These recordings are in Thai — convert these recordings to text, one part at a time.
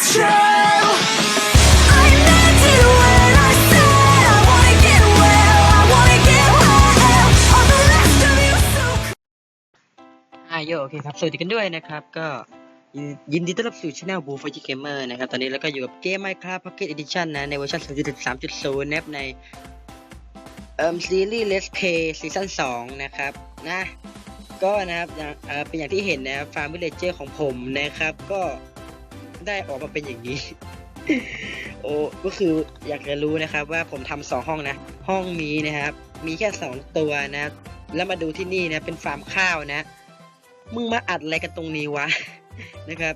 it's true. I meant it when I said I wanna get well, I wanna get well. All the rest of you so อ่าโยโอเคครับ สวัสดีกันด้วยนะครับ ก็ยินยินดีต้อนรับสู่ช่องบูฟ g เกมเมอร์นะครับ ตอนนี้เราก็อยู่กับเกม Minecraft Pocket Edition นะ ในเวอร์ชัน3.3.0นะครับใน เอ่อซีรีส์ Let's Play ซีซั่น2นะครับ นะ ก็นะครับอย่างเอ่อเป็นอย่างที่เห็นนะครับฟาร์มวิลเลเจอร์ของผมนะครับ ก็ ได้ออกมาเป็นอย่างนี้ โอ้ก็คืออยากจะรู้นะครับ ว่าผมทำสองห้องนะ ห้องนี้นะครับ มีแค่สองตัวนะ แล้วมาดูที่นี่นะ เป็นฟาร์มข้าวนะ มึงมาอัดอะไรกันตรงนี้วะ นะครับ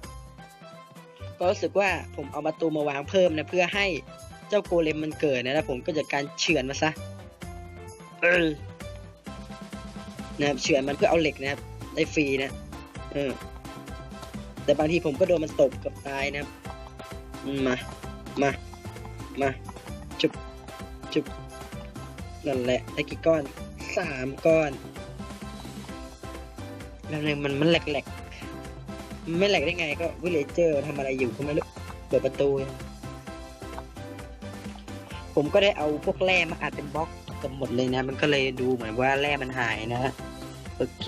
ก็รู้สึกว่าผมเอาประตูมาวางเพิ่มนะ เพื่อให้เจ้าโกเลมมันเกิดนะแล้วผมก็จัดการเฉือนมาซะเออนะครับเฉือนมันเพื่อเอาเหล็กนะครับได้ฟรีนะ เออ แต่บางทีผมก็โดนมันตบกับตายนะครับ มา มา มาจุบจุบนั่นแหละได้กี่ก้อนสามก้อนแล้วเนี่ยมันมันแหลกๆมันไม่แหลกได้ไงก็วิลเลเจอร์ทำอะไรอยู่ก็ไม่รู้เปิดประตู ผมก็ได้เอาพวกแร่มาอัดเป็นบล็อกกันหมดเลยนะ มันก็เลยดูเหมือนว่าแร่มันหายนะฮะโอเค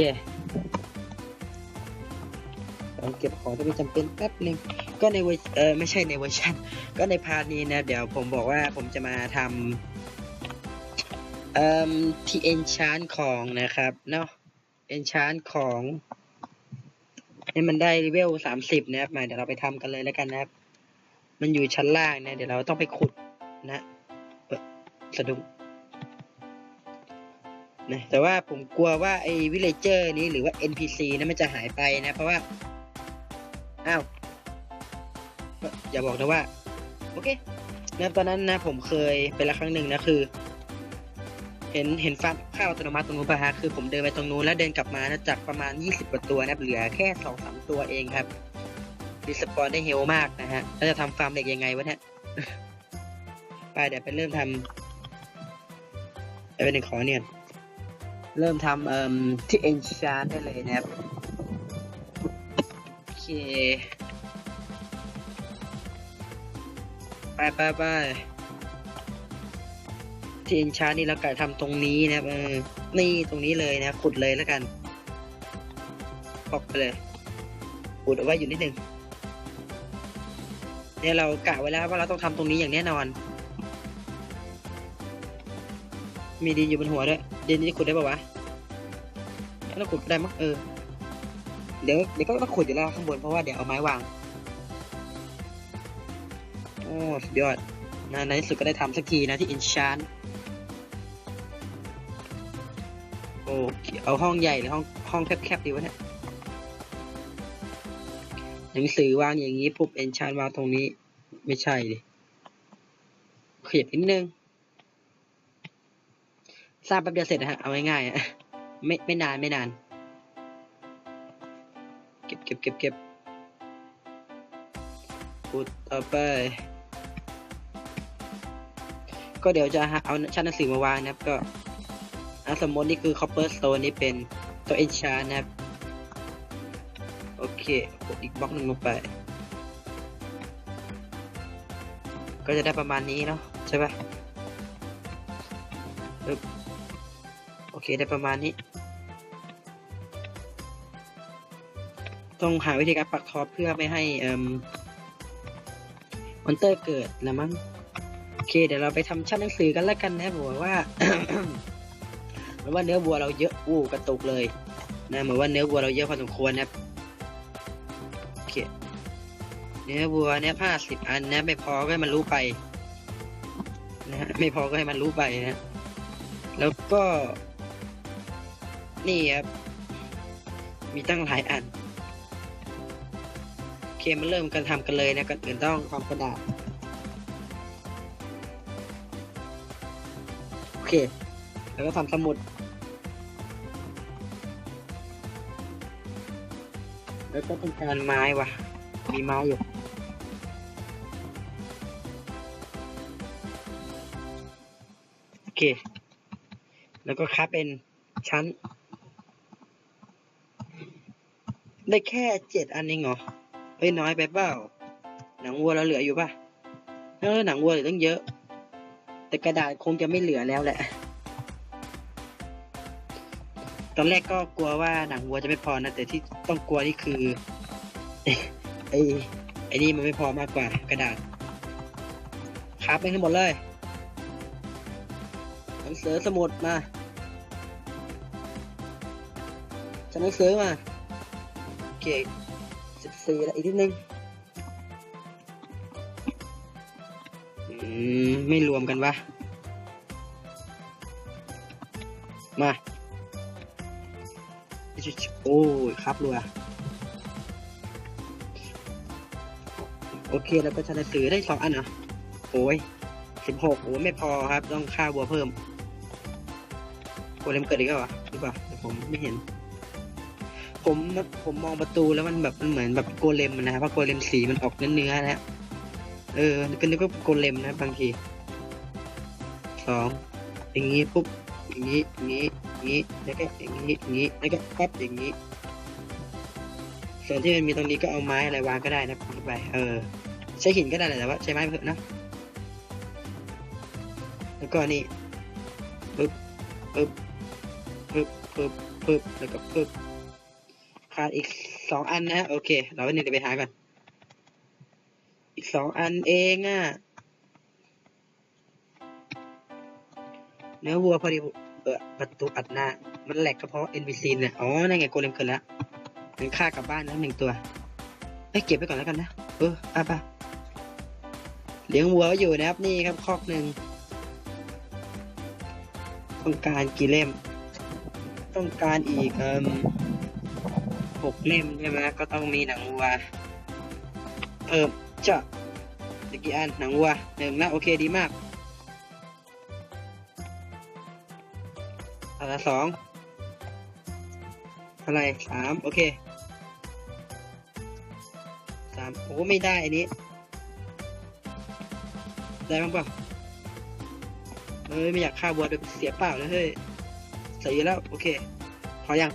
เราเก็บของที่ไม่จำเป็นแป๊บนึงก็ในเวอร์เออไม่ใช่ในเวอร์ชันก็ในพาร์ทนี้นะ เดี๋ยวผมบอกว่าผมจะมาทำเอ่อที่เอนชานของนะครับเนาะเอนชานของให้มันได้เลเวลสามสิบนะครับมาเดี๋ยวเราไปทำกันเลยแล้วกันนะครับ มันอยู่ชั้นล่างนะ เดี๋ยวเราต้องไปขุดนะสะดุ้งนะแต่ว่าผมกลัวว่าไอ้วิลเลเจอร์นี้หรือว่า NPC นะมันจะหายไปนะ เพราะว่า อ้าวอย่าบอกนะว่า โอเคนะตอนนั้นนะผมเคยเป็นละครั้งหนึ่งนะคือ เห็นเห็นฟาข้าวอัตโนมัติตรงนู้นป่ะฮะคือผมเดินไปตรงนู้นแล้วเดินกลับมานะจากประมาณ 20กว่าตัวนะครับเหลือแค่สองสามตัวเองครับรีสปอนได้เฮลมากนะฮะแล้วจะทำฟาร์มเหล็กยังไงวะเนี่ยไปเดี๋ยวไปเริ่มทำไปเป็นขอเนี่ย เริ่มทำเอ่มที่เอนชานได้เลยนะครับ เคไปไปไปที่เอนชานี่เรากะทำตรงนี้นะครับเออนี่ตรงนี้เลยนะขุดเลยแล้วกันปอกไปเลยขุดเอาไว้อยู่นิดหนึ่งเนี่ยเรากะไว้แล้วว่าเราต้องทำตรงนี้อย่างแน่นอน มีดินอยู่บนหัวด้วยดินนี้ขุดได้ปะวะไม่ต้องขุดได้มั้งเออ เดี๋ยวเดี๋ยวก็ต้องขุดอยู่แล้วข้างบนเพราะว่าเดี๋ยวเอาไม้วางโอ้สุดยอดนะในที่สุดก็ได้ทำสักทีนะที่เอนชานโอเคเอาห้องใหญ่หรือห้องห้องแคบๆดีวะเนี่ยหนังสือวางอย่างนี้ปุ๊บเอนชานวางตรงนี้ ไม่ใช่ดิขยับนิดนึงสร้างแป๊บเดียวเสร็จนะฮะเอาง่ายๆอะไม่ไม่นานไม่นาน เก็บเก็บเก็บเก็บพูดต่อไป ก็เดี๋ยวจะหาเอาชั้นหนังสือมาวางนะครับ ก็อะสมมตินี่คือ copper stone นี่เป็นตัว enchan นะครับ โอเคกดอีกบล็อกหนึ่งลงไป ก็จะได้ประมาณนี้เนาะใช่ปะปึ๊บโอเคได้ประมาณนี้ ต้องหาวิธีการปักท็อปเพื่อไม่ให้เอ่มมอนเตอร์เกิดแล้วมั้งโอเค เดี๋ยวเราไปทำชั้นหนังสือกันแล้วกันนะบอกว่าเหมือนว่าเนื้อวัวเราเยอะอู้กระตุกเลยนะเหมือนว่าเนื้อวัวเราเยอะพอสมควรนะโอเคเนื้อวัวเนี่ยห้าสิบอันนะไม่พอก็ให้มันรู้ไปนะไม่พอก็ให้มันรู้ไปนะแล้วก็ นี่ครับมีตั้งหลายอัน มาเริ่มกันทำกันเลยนะก่อนอื่นต้องทำกระดาษโอเค แล้วก็ทำสมุด แล้วก็ต้องการไม้วะมีไม้อยู่โอเค แล้วก็คับเป็นชั้น ได้แค่เจ็ดอันเองเหรอ เฮ้ยน้อยไปเปล่า หนังวัวเราเหลืออยู่ป่ะเออหนังวัวเหลือตั้งเยอะ แต่กระดาษคงจะไม่เหลือแล้วแหละ ตอนแรกก็กลัวว่าหนังวัวจะไม่พอนะ แต่ที่ต้องกลัวนี่คือไอ้ไอ้นี่มันไม่พอมากกว่ากระดาษครับไปทั้งหมดเลยหนังสือสมุดมาจะหนังสือมาโอเค สิบสี่แล้วอีกนิดนึงไม่รวมกันวะ มา โอ้ยครับรัวโอเคแล้วก็ชนะสือได้สองอันเหรอโอ้ยสิบหกโอ้ไม่พอครับ ต้องค่าบัวเพิ่มโกเลมเกิดอีกแล้วหรอหรือเปล่าผมไม่เห็น ผมผมมองประตูแล้วมันแบบมันเหมือนแบบโกเลมนะครับเพราะโกเลมสีมันออกเนื้อเนื้อนะเออก็นึกว่าโกเลมนะบางทีสองอย่างงี้ปุ๊บอย่างงี้อย่างงี้อย่างงี้แล้วก็อย่างงี้อย่างงี้แล้วก็ปั๊บอย่างงี้ ส่วนที่มันมีตรงนี้ก็เอาไม้อะไรวางก็ได้นะไปเออ ใช้หินก็ได้แหละแต่ว่าใช้ไม้เถอะนะแล้วก็นี่ปึ๊บปึ๊บปึ๊บปึ๊บปึ๊บแล้วก็ปึ๊บ ขาดอีกสองอันนะโอเค เราไปหนึ่งไปหาก่อนอีกสองอันเองอะ เนื้อวัวพอดีเออประตูอัดหน้า มันแหลกก็เพราะ NPC เนี่ยอ๋อนั่นไงโกเลมเกินล้วมันฆ่ากลับบ้านแล้วหนึ่งตัวเอ้เก็บไปก่อนแล้วกันนะ เอออะปะเลี้ยงวัวอยู่นะครับนี่ครับคอกหนึ่งต้องการกี่เล่ม ต้องการอีกเอ่ม หกเล่มใช่ไหมก็ต้องมีหนังวัวเพิ่มเจะอีกกี่อันหนังวัวหนึ่งนะโอเคดีมากอันละสองเท่าไรสามโอเคสามโอ้ไม่ได้อันนี้ ได้บ้างเปล่าเอ้ยไม่อยากฆ่าบัวเดี๋ยวเสียเปล่าเลยเฮ้ยใส่เยอะแล้ว โอเค พอยัง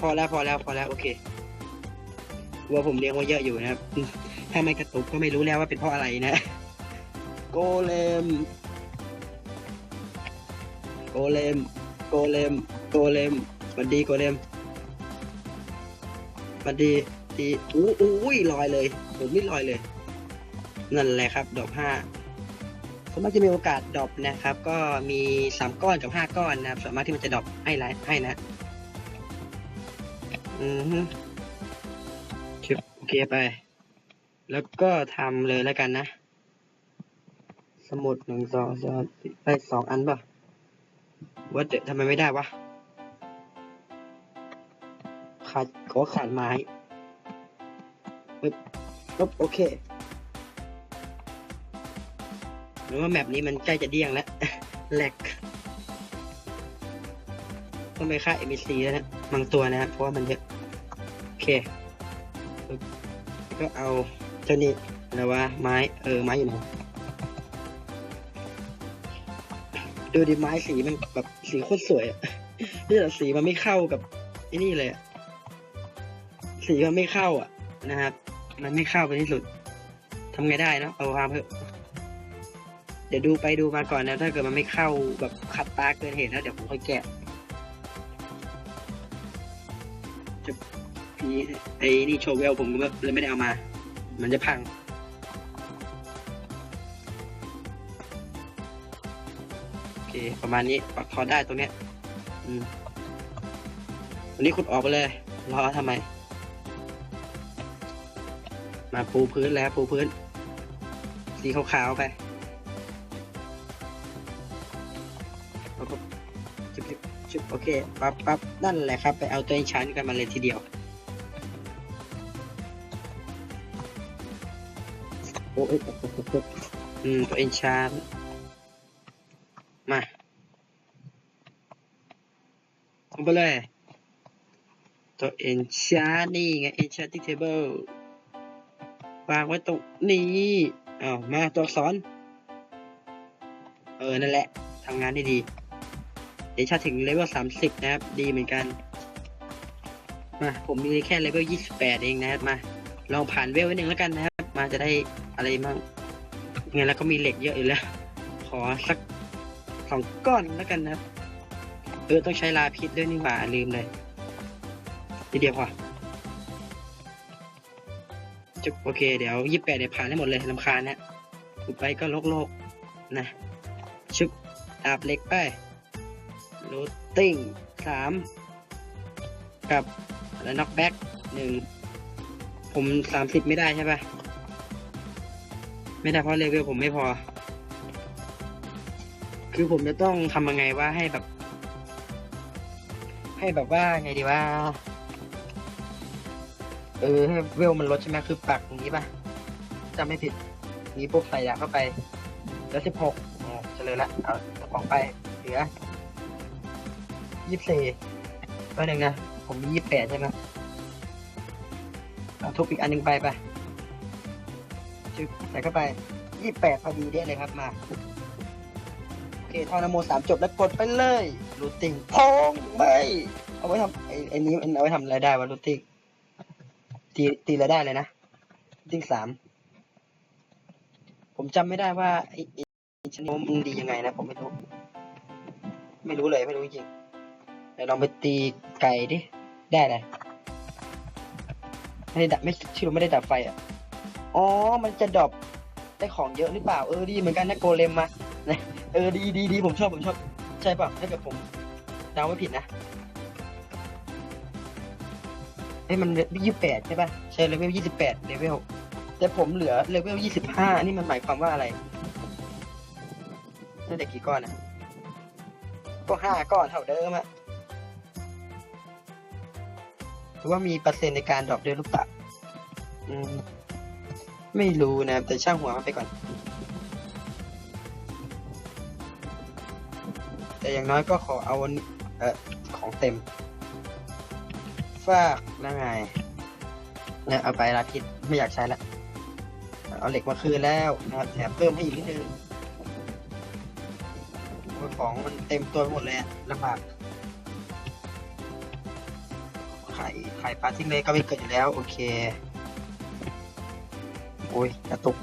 พอแล้วพอแล้วพอแล้วโอเควัวผมเลี้ยงไว้เยอะอยู่นะครับ ถ้าไม่กระตุกก็ไม่รู้แล้วว่าเป็นเพราะอะไรนะ โกเลม โกเลม โกเลม โกเลมสวัสดีโกเลมสวัสดีดีอู้อู้ยลอยเลย ผมไม่ลอยเลย นั่นแหละครับ ดอกห้าสามารถจะมีโอกาสดรอปนะครับ ก็มีสามก้อนกับห้าก้อนนะครับ สามารถที่มันจะดรอปให้ไลให้นะ อือฮึชิบโอเคไป แล้วก็ทำเลยแล้วกันนะ สมุดหนึ่งสองสามสี่ไปสองอันป่ะว่าเดทำไมไม่ได้วะ ขาดขอขาดไม้ปึ๊บปึ๊บโอเคหรือว่าแมปนี้มันใกล้จะเดี้ยงแล้วแหลก ต้องไปฆ่า NPC แล้วนะบางตัวนะครับเพราะว่ามันเยอะโอเค ก็เอาเจ้านี่อะไรวะไม้เออไม้อยู่ไหนดูดิไม้สีมันแบบสีโคตรสวยอะนี่แต่สีมันไม่เข้ากับไอ้นี่เลยอะสีมันไม่เข้าอะนะครับ มันไม่เข้าไปที่สุดทำไงได้เนะเอาควางเถอะเดี๋ยวดูไปดูมาก่อนนะถ้าเกิดมันไม่เข้าแบบขัดตาเกินเหตุแล้วเดี๋ยวผมค่อยแกะ จะนี่ไอ้นี่โชว์เวลผมก็เลยไม่ได้เอามา มันจะพัง โอเค ประมาณนี้ปักพอได้ตรงเนี้ยอืมวันนี้ขุดออกไปเลย รอทำไม มาปูพื้นแล้วปูพื้น สีขาวๆไป เคปั๊บปั๊บนั่นแหละครับ ไปเอาตัวเองชั้นกันมาเลยทีเดียวโอ้ยอืมตัวเองชานมาลงไปเลย ตัว enchant นี่ไง enchanting table วางไว้ตรงนี้อ้าวมาตัวอักษร เออ นั่นแหละทำงานได้ดี เดชาถึงเลเวลสามสิบนะครับ ดีเหมือนกัน มาผมมีแค่เลเวลยี่สิบแปดเองนะครับ มา ลองผ่านเวลไว้หนึ่งแล้วกันนะครับ มาจะได้อะไรมั่งไงแล้วก็มีเหล็กเยอะอยู่แล้ว ขอสักสองก้อนแล้วกันนะครับเออต้องใช้ลาพิษด้วยนี่หว่าลืมเลยทีเดียวพอจุโอเคเดี๋ยวยี่แปดเดี๋ยวผ่านให้หมดเลยลำคาญนะอุดไปก็โลกโลกๆนะชุบดาบเหล็กไป โรตติ้งสามกับแล้วน็อกแบ็กหนึ่งผมสามสิบไม่ได้ใช่ปะไม่ได้เพราะเลเวลผมไม่พอ คือผมจะต้องทำยังไงว่าให้แบบ ให้แบบว่าไงดีว่า เออให้เวลมันลดใช่ไหมคือปักอย่างนี้ปะจำไม่ผิดนี้ปุ๊บใส่ยาเข้าไป แล้วสิบหกอ๋อเฉลยละเอากระป๋องไปเหลือ ยี่สิบสี่ก็หนึ่งนะ ผมมียี่สิบแปดใช่ไหมเอาทุบอีกอันหนึ่งไปไปจึ๊บใส่เข้าไปยี่สิบแปดพอดีได้เลยครับมา โอเคท่อนโมสามจบแล้วกดไปเลยรูติงพองไม่เอาไว้ทำไอ้ไอ้นี้เอาไว้ทำอะไรได้วะรูติงตีตีอะไรได้เลยนะรูติงสามผมจำไม่ได้ว่าไอ้ไอ้ไอ้ชนิดมันดียังไงนะ ผมไม่รู้ ไม่รู้เลยไม่รู้จริง ดี๋ยวลองไปตีไก่ดิ ได้เลยไม่ได้ดับไม่ชื่อเราไม่ได้ดับไฟอะ อ๋อ มันจะดรอปได้ของเยอะหรือเปล่า เออดีเหมือนกันนะโกเลมมาเออดีดีดีผมชอบผมชอบ ใช่ป่ะถ้าเกิดผมเดาไม่ผิดนะเอ้มันเลเวลยี่สิบแปดใช่ป่ะใช่เลเวลยี่สิบแปดเลเวลแต่ผมเหลือเลเวลยี่สิบห้านี่มันหมายความว่าอะไรน่าจะกี่ก้อนอะก็ห้าก้อนเท่าเดิมอะ หรือว่ามีเปอร์เซ็นต์ในการดรอปด้วยหรือเปล่าไม่รู้นะแต่ช่างหัวมันไปก่อน แต่อย่างน้อยก็ขอเอาอันเออของเต็ม ฝากแล้วไงเนี่ยเอาไปลาพิษไม่อยากใช้ละเอาเหล็กมาคืนแล้วนะครับแถมเพิ่มให้อีกนิดนึงของมันเต็มตัวหมดเลยลำบาก ข่ไข่ปลาทิ้งเลยก็ไม่เกิดอยู่แล้ว โอเค โอ้ยกระตุก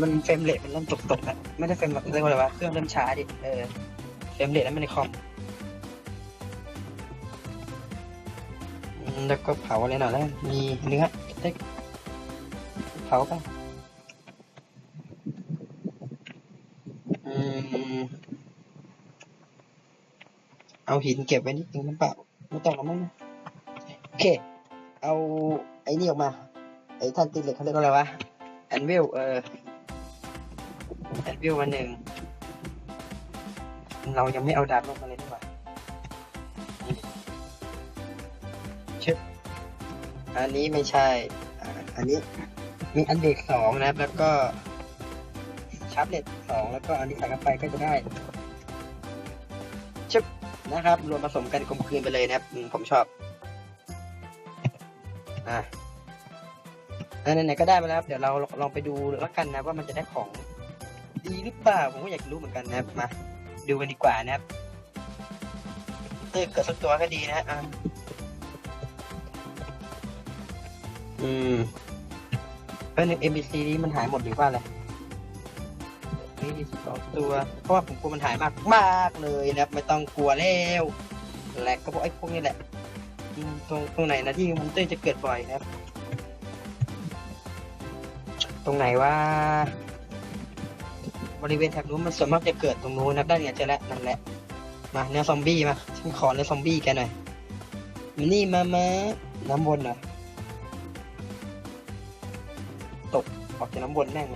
มันเฟรมเรทมันเริ่มตกตกๆแล้วไม่ได้เฟรมเรียกว่าอะไรวะเครื่องเริ่มช้าดิเออเฟรมเรทนั้นมันในคอมแล้วก็เผาอะไรหน่อยแล้วมีเนื้อเล็กเผาไปอืมเอาหินเก็บไว้นิดนึงน้ำเปล่าไม่ต้องเอามั้ง เค เอาไอ้นี่ออกมา ไอ้ท่านตีเหล็กเขาเรียกว่าอะไรวะแอนวิลเออแอนวิลมาหนึ่ง เรายังไม่เอาดาบลงมาเลยดีกว่าชึบอันนี้ไม่ใช่ อันนี้มีอันเด็กสองนะครับ แล้วก็ชาร์ปเน็ตสองแล้วก็อันนี้ใส่เข้าไปก็จะได้ชึบนะครับ รวมผสมกันกลมกลืนไปเลยนะครับ ผมชอบ อะอันไหนๆก็ได้มาแล้ว เดี๋ยวเราลองไปดูแล้วกันนะว่ามันจะได้ของดีหรือเปล่าผมก็อยากรู้เหมือนกันนะครับมาดูกันดีกว่านะครับเต้ยเกิดสักตัวก็ดีนะอะอืมเป็นหนึ่ง MBC นี้มันหายหมดหรือว่าอะไรนี่สองตัว เพราะว่าผมกลัวมันหายมากมากเลยนะครับไม่ต้องกลัวแล้วแหลกก็พราะไอ้พวกนี้แหละ ตรงตรงไหนนะที่มันเต้ยจะเกิดบ่อยนะครับ ตรงไหนว่า บริเวณแถบนู้นมันส่วนมากจะเกิดตรงนู้นนะครับด้านเนี้ยเจอแล้วนั่นแหละมาเนื้อซอมบี้มาฉันขอเนื้อซอมบี้แกหน่อยมานี่มามาน้ำวนเหรอตกออกจากน้ำวนแน่ง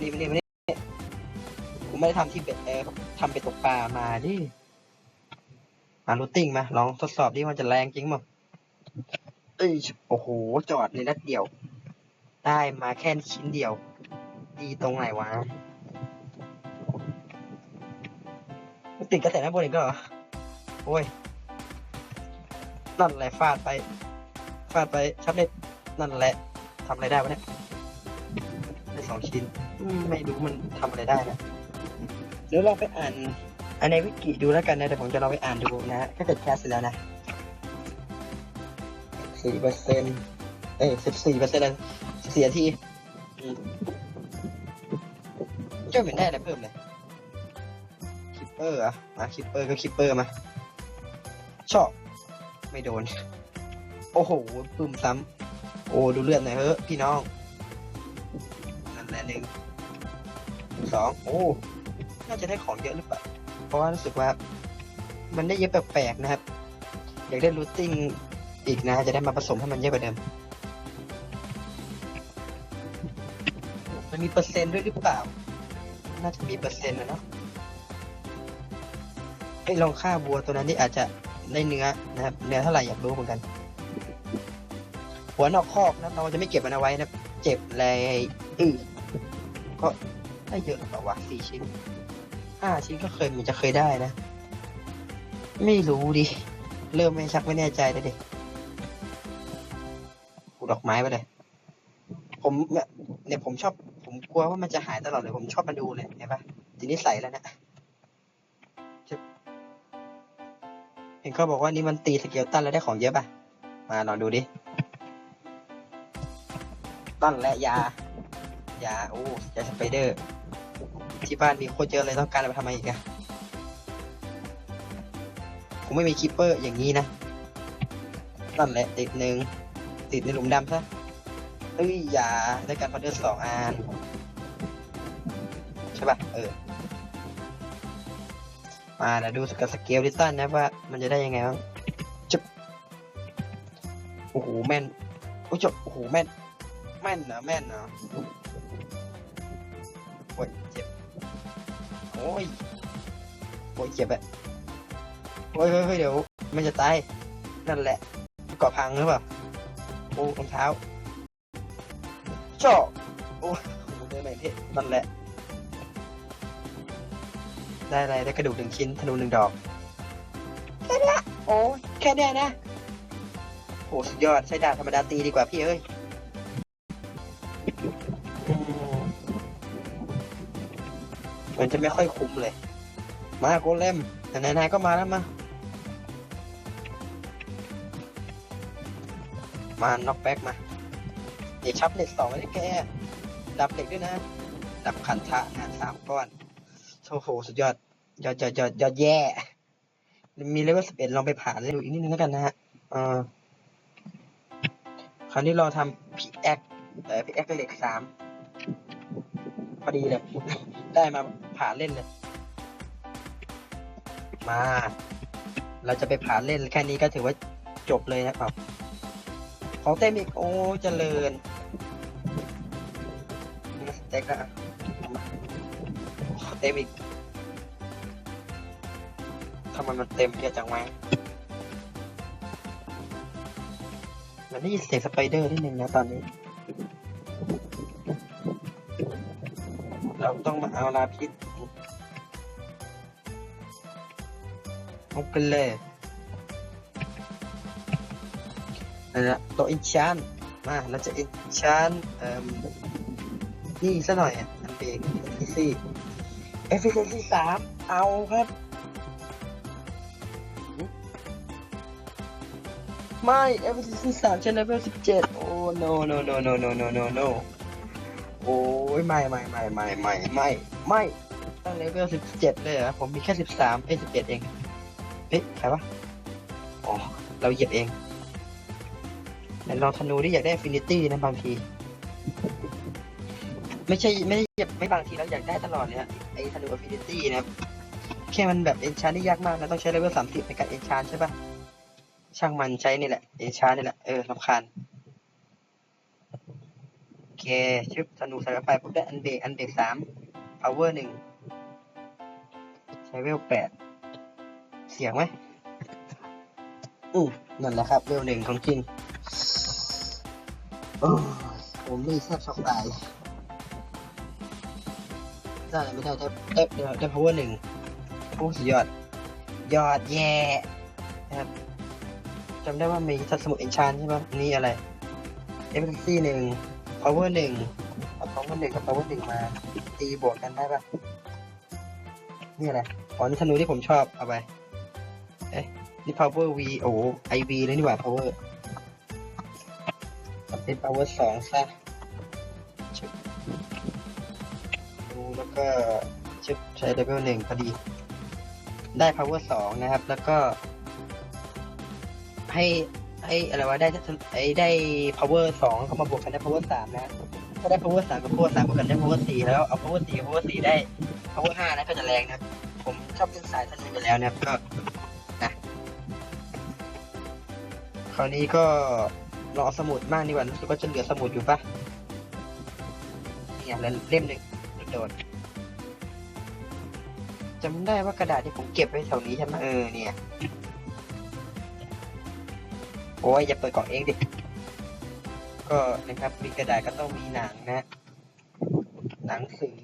นี่มานี่มานี่กูไม่ได้ทำที่เบ็ดเออทำไปตกปลามาดิ มารูทติ้งมาลองทดสอบดิมันจะแรงจริงมั้งเอ้ยโอ้โห จอดเลยนัดเดียว ได้มาแค่ชิ้นเดียว ดีตรงไหนวะมันติดกระแสน้ำบนอีกแล้วเหรอ โอ้ย นั่นแหละฟาดไป ฟาดไปชับเล็ดนั่นแหละทำอะไรได้วะเนี่ยได้สองชิ้นอืมไม่รู้มันทำอะไรได้นะเดี๋ยวลองไปอ่าน อันในวิกิดูแล้วกันนะเดี๋ยวผมจะลองไปอ่านดูนะฮะถ้าเกิดแคสเสร็จแล้วนะสี่เปอร์เซ็นต์เอ้ยสิบสี่เปอร์เซ็นต์เสียทีเจ้าเหม็นได้อะไรเพิ่มเลยคิปเปอร์อะมาคิปเปอร์ก็คิปเปอร์มา ชอบ ไม่โดน โอ้โหปึ้มซ้ำโอ้ดูเลือดหน่อยเฮ้อะพี่น้องนั่นแหละหนึ่งสองโอ้ น่าจะได้ของเยอะหรือ ราะว่ารู้สึกว่า มันได้เยอะแปลกๆนะครับ อยากได้รูทติ้งอีกนะ จะได้มาผสมให้มันเยอะกว่าเดิม มันมีเปอร์เซ็นต์ด้วยหรือเปล่า น่าจะมีเปอร์เซ็นต์นะเนาะไอ้ลองฆ่าวัวตัวนั้นที่อาจจะได้เนื้อนะครับ เนื้อเท่าไหร่อยากรู้เหมือนกัน หัวนอกคอกนะเราจะไม่เก็บมันเอาไว้นะ เจ็บแรงอือก็ได้เยอะหรือเปล่าวะสี่ชิ้น ห้าชิ้นก็เคยมันจะเคยได้นะ ไม่รู้ดิ เริ่มไม่ชักไม่แน่ใจแล้วดิปลูกดอกไม้ไปเลย ผมเนี่ยผมชอบ ผมกลัวว่ามันจะหายตลอดเลย ผมชอบมาดูเลยเห็นปะทีนี้ใส่แล้วนะเห็นเขาบอกว่านี่มันตีสเกลตันแล้วได้ของเยอะปะมาลองดูดิตั้นและยา ยา โอ้ยาสไปเดอร์ ที่บ้านมีโคตรเยอะเลยต้องการเอาไปทำไมอีกอะผมไม่มีคิปเปอร์อย่างนี้นะนั่นแหละติดหนึ่งติดในหลุมดำซะเอ้ยอย่าได้การพอดเดอร์สองอันใช่ป่ะเออมาเดี๋ยวดูสกับสเกลดิตันนะว่ามันจะได้ยังไงบ้างจุ๊บโอ้โหแม่นโอ้จบโอ้โหแม่นแม่นนะแม่นนะ อ้ยโอ้ยเจ็บอะโอ้ยเฮ้ยเดี๋ยว มันจะตาย นั่นแหละเกาะพังหรือเปล่า โอ้รองเท้าจ่อโอ้โอ้ยเดินไหนพี่นั่นแหละ ได้อะไรได้กระดูกหนึ่งชิ้นธนูหนึ่งดอก แค่นี้โอ้ยแค่นี้นะโหสุดยอดใช้ดาบธรรมดาตีดีกว่าพี่เอ้ย มันจะไม่ค่อยคุ้มเลย มาโกเลมไหนๆก็มาแล้วมา มาน็อกแบ็กมา เดี๋ยวชับเหล็กสองไว้ได้แกดับเหล็กด้วยนะ ดับขันทะหารสามก้อนโอ้โหสุดยอด ยอดยอดยอดยอดแย่ มีเลเวลสิบเอ็ดลองไปผ่านเลยดูอีกนิดนึงแล้วกันนะฮะเออคราวนี้ลองทำพีแอคเออพีแอคเหล็กสามพอดีเลย ได้มาผ่านเล่นเลย มา เราจะไปผ่านเล่นแค่นี้ก็ถือว่าจบเลยนะครับ ของเต็มอีกโอ้เจริญเต็กนะเอามาของเต็มอีกทำไมมันเต็มเยอะจังวะมันได้ยินเสียงสไปเดอร์นิดนึงนะตอนนี้ ต้องมาเอาลาพิษเอาไปเลยนั่นแหละโตอินชานมาเราจะอินชานเอ่มนี่ซะหน่อยอะอันเบรกซี่เอฟเชนซี่สามเอาครับไม่เอฟฟิเชนซี่สามใช้เลเวลสิบเจ็ดโอ้ no no no no no no no no โอ้ยไม่ไม่ไม่ไม่ไม่ไม่ไม่ตั้งเลเวลสิบเจ็ดเลยเหรอผมมีแค่สิบสามเอ้สิบเอ็ดเองเอ๊ะใครวะอ๋อเราเหยียบเองแต่ลองธนูที่อยากได้ฟินิตี้นะบางที ไม่ใช่ไม่ได้เหยียบไม่บางทีเราอยากได้ตลอดเลยอะไอ้ธนูฟินิตี้นะแค่มันแบบเอนชานที่ยากมากนะต้องใช้เลเวลสามสิบในการเอนชานใช่ปะช่างมันใช้นี่แหละเอนชานนี่แหละเออสำคัญ เคชึบธนูใส่เข้าไปปุ๊บได้อันเบรกอันเบรกสาม power หนึ่งใช้เวลแปดเสียงไหมอืมนั่นแหละครับเวลหนึ่งของจริงอผมนี่แทบช็อกตายได้ไรไม่ได้ได้ได้ได้ได้ power หนึ่งโอ้สุดยอด ยอดแย่นะครับจำได้ว่ามีทัศสมุดเอนชานใช่ไหมนี่อะไรเอฟซีหนึ่ง power หนึ่งเอา power หนึ่งกับ power หนึ่งมา ตีบวกกันได้ปะนี่อะไรอ๋อนี่ธนูที่ผมชอบเอาไปเอ๊ะนี่ power v โอ้ไอ v เลยนี่หว่า power เป็น power สองซะชึบดูแล้วก็ชึบใช้ level หนึ่งพอดี ได้ power สองนะครับ แล้วก็ให้ ให้อะไรวะได้ไอ้ได้ power สองเข้ามาบวกกันได้ power สามนะถ้าได้ power สามกับ power สามบวกกันได้ power สี่แล้วเอา power สี่กับ power สี่ได้ power ห้านะก็จะแรงนะครับผมชอบเล่นสายธนูอยู่แล้วนะก็นะคราวนี้ก็รอสมุดบ้างดีกว่ารู้สึกว่าจะเหลือสมุดอยู่ปะเนี่ยแล้วเล่มหนึ่งโดดจำได้ว่ากระดาษที่ผมเก็บไว้แถวนี้ใช่ไหมเออเนี่ย อ้ยอย่าเปิดกล่องเองดิ ก็นะครับมีกระดาษก็ต้องมีหนังนะ หนังสือ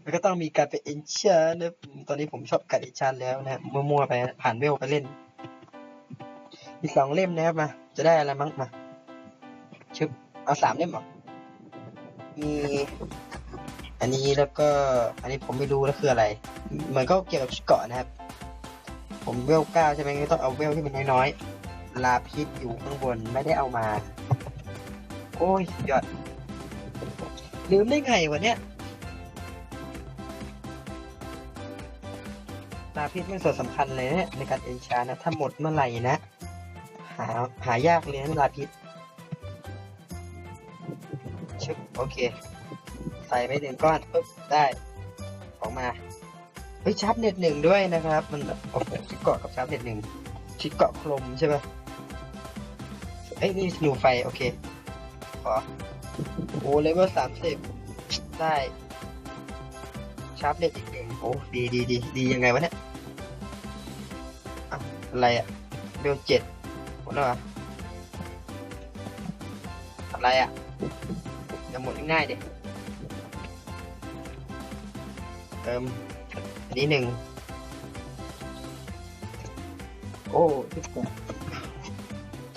แล้วก็ต้องมีการไปเอนชานะตอนนี้ผมชอบการเอนชานแล้วนะมั่วๆไปนะผ่านเวลไปเล่นมีสองเล่มนะครับมาจะได้อะไรมั้งมาชึบเอาสามเล่มหรอมีอันนี้แล้วก็อันนี้ผมไม่รู้แล้วคืออะไร เหมือนก็เกี่ยวกับชุดเกาะนะครับ ผมเวลเก้าใช่ไหมก็ต้องเอาเวลที่มันน้อยๆ ลาพิษอยู่ข้างบนไม่ได้เอามา โอ้ยยอดลืมได้ไงวะเนี่ยลาพิษเป็นส่วนสำคัญเลยนะในการเอนชานะ ถ้าหมดเมื่อไหร่นะ หาหายากเลยนะลาพิษชึบโอเค ใส่ไปหนึ่งก้อนปุ๊บได้ออกมาเฮ้ยชาร์ปเน็ตหนึ่งด้วยนะครับ มันโอ้โหชิดเกาะกับชาร์ปเน็ตหนึ่งชิดเกาะคลมใช่ปะเอ้ยนี่สนูไฟ โอเคขอโอ้เลเวลสามสิบได้ชาร์ปเน็ตอีกหนึ่งโอ้ดีดีดีดียังไงวะเนี่ยอะไรอะเบลเจ็ดหมดแล้วเหรอะไรอะจะหมดง่ายดิเติมอันนี้หนึ่งโอ้ทุกคน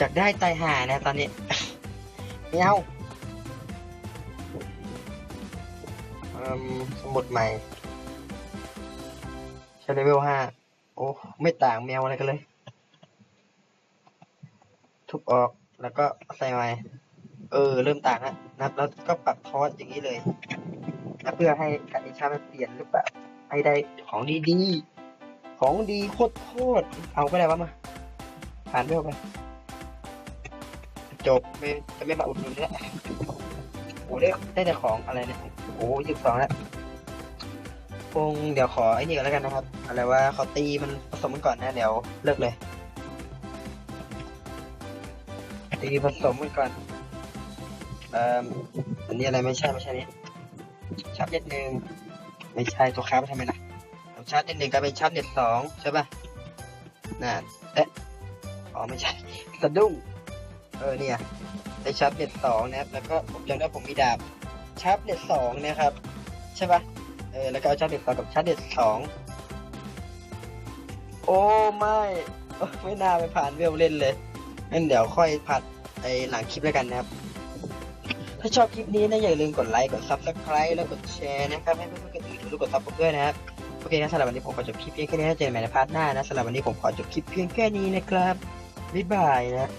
จากได้ตายห่านะตอนนี้ไม่เอาสมุดใหม่ใช้เลเวลห้าโอ้ ไม่ต่างแมวอะไรกันเลย ทุบออกแล้วก็ใส่ใหม่เออ เริ่มต่างแล้วนะแล้วก็ปรับทอสอย่างนี้เลยนะเพื่อให้การอิชามันเปลี่ยนหรือเปล่าให้ได้ของดีๆ ของดีโคตรๆเอาก็ได้วะมาผ่านเร็วไป จบไม่จะไม่มาอุดหนุนแล้วโอ้ได้ได้แต่ของอะไรเนี่ยโอ้ยี่สิบสองแล้วคงเดี๋ยวขอไอ้นี่ก่อนแล้วกันนะครับ อะไรว่าเขาตีมันผสมกันก่อนนะ เดี๋ยวเลิกเลย ตีผสมกันก่อนเอ่ออันนี้อะไรไม่ใช่ไม่ใช่นี้ชาร์จเน็ตหนึ่งไม่ใช่ตัวค้าไปทำไมนะชาร์จเน็ตหนึ่งกลายเป็นชาร์จเน็ตสองใช่ป่ะน่ะเอ๊ะอ๋อไม่ใช่สะดุ้ง เออเนี่ยได้ชาร์จเน็ตสองนะครับแล้วก็ผมจำได้ผมมีดาบชาร์จเน็ตสองนะครับใช่ป่ะเออแล้วก็เอาชาร์จเด็ดสองกับชาร์จเด็ดสองโอ้ไม่ไม่น่าไปผ่านเวลเล่นเลยงั้นเดี๋ยวค่อยผัดไอหลังคลิปแล้วกันนะครับ ถ้าชอบคลิปนี้นะอย่าลืมกดไลค์กด subscribe แล้วกดแชร์นะครับให้เพื่อนๆคนอื่นรู้กดซับด้วยนะครับโอเคนะสำหรับวันนี้ผมขอจบคลิปเพียงแค่นี้นะเจอกันใหม่ในพาร์ทหน้านะสำหรับวันนี้ผมขอจบคลิปเพียงแค่นี้นะครับบ๊ายบายนะ